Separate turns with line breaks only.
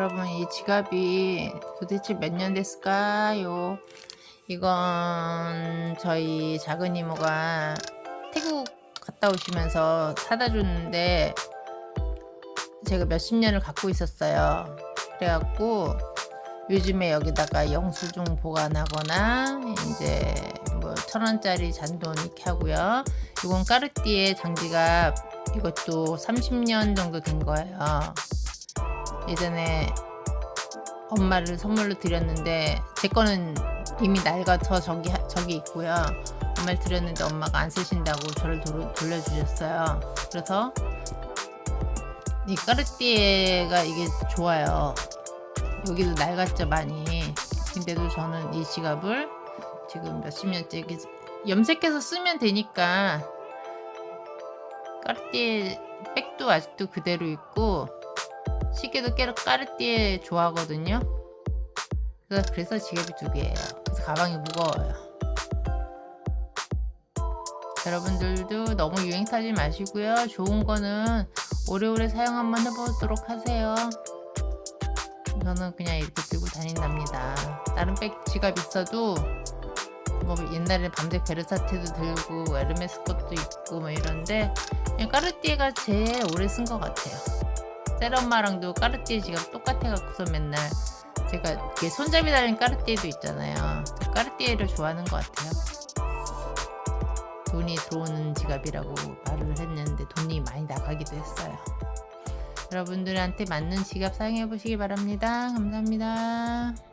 여러분 이 지갑이 도대체 몇 년 됐을까요? 이건 저희 작은 이모가 태국 갔다 오시면서 사다 줬는데 제가 몇십 년을 갖고 있었어요. 그래갖고 요즘에 여기다가 영수증 보관하거나 이제 뭐 천 원짜리 잔돈 이렇게 하고요. 이건 까르띠에 장지갑 이것도 30년 정도 된 거예요. 예전에 엄마를 선물로 드렸는데 제 거는 이미 낡아서 저기 저기 있고요. 엄마를 드렸는데 엄마가 안 쓰신다고 저를 돌, 돌려주셨어요. 그래서 이 까르띠에가 이게 좋아요. 여기도 낡았죠 많이. 근데도 저는 이 지갑을 지금 몇십 년째 이렇게 염색해서 쓰면 되니까 까르띠에 백도 아직도 그대로 있고 시계도 깨르 까르띠에 좋아하거든요. 그래서, 지갑이 두 개예요. 그래서 가방이 무거워요. 여러분들도 너무 유행 타지 마시고요. 좋은 거는 오래오래 사용 한번 해보도록 하세요. 저는 그냥 이렇게 들고 다닌답니다. 다른 백 지갑 있어도 뭐 옛날에 밤새 베르사테도 들고 에르메스 것도 있고 뭐 이런데 까르띠에가 제일 오래 쓴 것 같아요. 셀엄마랑도 까르띠에 지갑 똑같아갖고서 맨날 제가 이렇게 손잡이 달린 까르띠에도 있잖아요. 까르띠에를 좋아하는 것 같아요. 돈이 들어오는 지갑이라고 말을 했는데 돈이 많이 나가기도 했어요. 여러분들한테 맞는 지갑 사용해 보시기 바랍니다. 감사합니다.